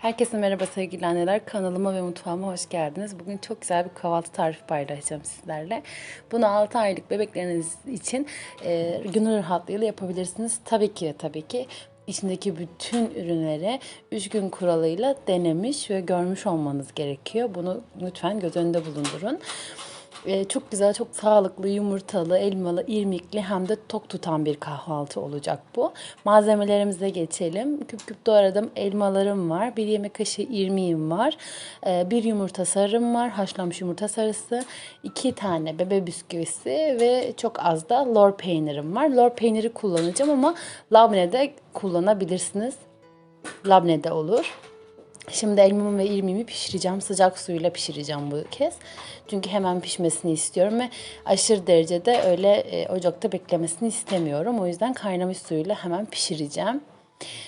Herkese merhaba sevgili anneler. Kanalıma ve mutfağıma hoş geldiniz. Bugün çok güzel bir kahvaltı tarifi paylaşacağım sizlerle. Bunu 6 aylık bebekleriniz için e, gönül rahatlığıyla yapabilirsiniz. Tabii ki tabii ki içindeki bütün ürünleri 3 gün kuralıyla denemiş ve görmüş olmanız gerekiyor. Bunu lütfen göz önünde bulundurun. Ee, çok güzel, çok sağlıklı, yumurtalı, elmalı, irmikli hem de tok tutan bir kahvaltı olacak bu. Malzemelerimize geçelim. Küp küp doğradım elmalarım var. Bir yemek kaşığı irmiğim var. Ee, bir yumurta sarım var. Haşlanmış yumurta sarısı. iki tane bebe bisküvisi ve çok az da lor peynirim var. Lor peyniri kullanacağım ama labne de kullanabilirsiniz. Labne de olur. Şimdi elmamı ve irmiğimi pişireceğim. Sıcak suyla pişireceğim bu kez. Çünkü hemen pişmesini istiyorum ve aşırı derecede öyle e, ocakta beklemesini istemiyorum. O yüzden kaynamış suyla hemen pişireceğim.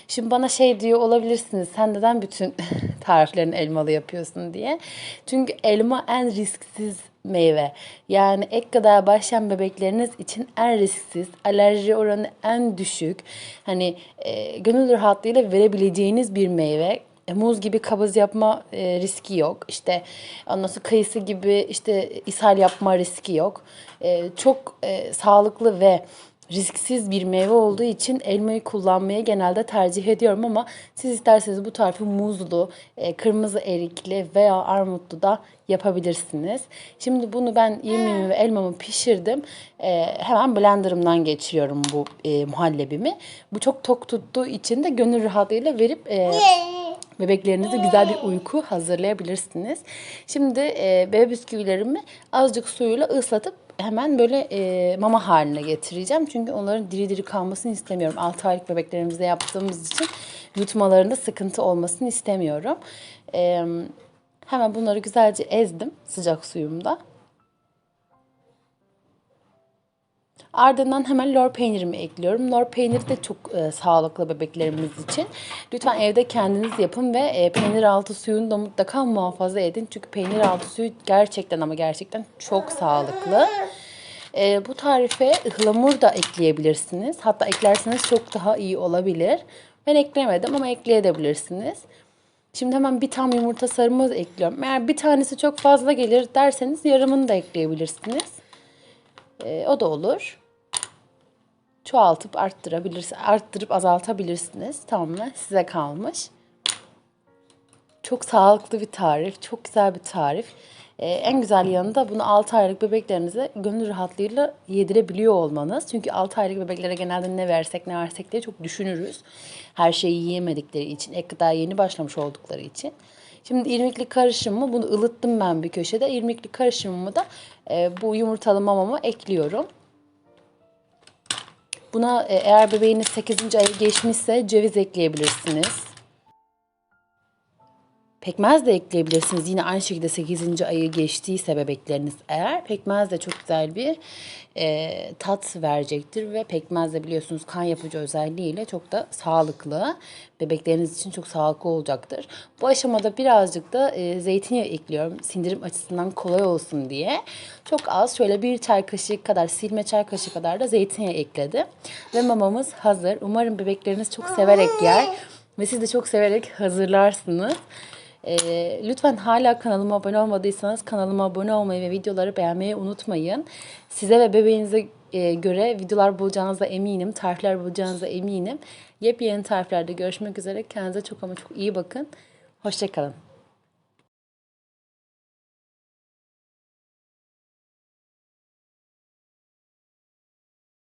Şimdi bana şey diyor olabilirsiniz. Sen neden bütün tariflerini elmalı yapıyorsun diye. Çünkü elma en risksiz meyve. Yani ek gıdaya başlayan bebekleriniz için en risksiz, alerji oranı en düşük. Hani e, gönül rahatlığıyla verebileceğiniz bir meyve. E, muz gibi kabız yapma e, riski yok. İşte ondan sonra kayısı gibi işte ishal yapma riski yok. E, çok e, sağlıklı ve risksiz bir meyve olduğu için elmayı kullanmayı genelde tercih ediyorum ama siz isterseniz bu tarifi muzlu, e, kırmızı erikli veya armutlu da yapabilirsiniz. Şimdi bunu ben irmiğimi ve elmamı pişirdim. E, hemen blenderımdan geçiriyorum bu muhallebimi. Bu çok tok tuttuğu için de gönül rahatlığıyla verip Bebeklerinize güzel bir uyku hazırlayabilirsiniz. Şimdi e, bebe bisküvilerimi azıcık suyuyla ıslatıp hemen böyle e, mama haline getireceğim. Çünkü onların diri diri kalmasını istemiyorum. 6 aylık bebeklerimizde yaptığımız için yutmalarında sıkıntı olmasını istemiyorum. E, hemen bunları güzelce ezdim sıcak suyumda. Ardından hemen lor peynirimi ekliyorum. Lor peyniri de çok e, sağlıklı bebeklerimiz için. Lütfen evde kendiniz yapın ve e, peynir altı suyunu da mutlaka muhafaza edin. Çünkü peynir altı suyu gerçekten ama gerçekten çok sağlıklı. E, bu tarife ıhlamur da ekleyebilirsiniz. Hatta eklerseniz çok daha iyi olabilir. Ben eklemedim ama ekleyebilirsiniz. Şimdi hemen bir tam yumurta sarımı ekliyorum. Eğer bir tanesi çok fazla gelir derseniz yarımını da ekleyebilirsiniz. E, o da olur çoğaltıp arttırabilirsiniz, arttırıp azaltabilirsiniz. Tamamen size kalmış. Çok sağlıklı bir tarif, çok güzel bir tarif. Ee, en güzel yanı da bunu 6 aylık bebeklerinize gönül rahatlığıyla yedirebiliyor olmanız. Çünkü 6 aylık bebeklere genelde ne versek ne versek diye çok düşünürüz. Her şeyi yiyemedikleri için, ek gıdaya yeni başlamış oldukları için. Şimdi irmikli karışımımı bunu ılıttım ben bir köşede. İrmikli karışımımı da e, bu yumurtalı mamama ekliyorum. Buna e, eğer bebeğiniz 8. ayı geçmişse ceviz ekleyebilirsiniz. Pekmez de ekleyebilirsiniz. Yine aynı şekilde 8. ayı geçtiyse bebekleriniz eğer pekmez de çok güzel bir e, tat verecektir ve pekmez de biliyorsunuz kan yapıcı özelliğiyle çok da sağlıklı. Bebekleriniz için çok sağlıklı olacaktır. Bu aşamada birazcık da e, zeytinyağı ekliyorum. Sindirim açısından kolay olsun diye. Çok az şöyle bir çay kaşığı kadar silme çay kaşığı kadar da zeytinyağı ekledim. Ve mamamız hazır. Umarım bebekleriniz çok severek yer ve siz de çok severek hazırlarsınız. E, lütfen hala kanalıma abone olmadıysanız kanalıma abone olmayı ve videoları beğenmeyi unutmayın. Size ve bebeğinize e, göre videolar bulacağınıza eminim. Tarifler bulacağınıza eminim. Yepyeni tariflerde görüşmek üzere. Kendinize çok ama çok iyi bakın. Hoşçakalın.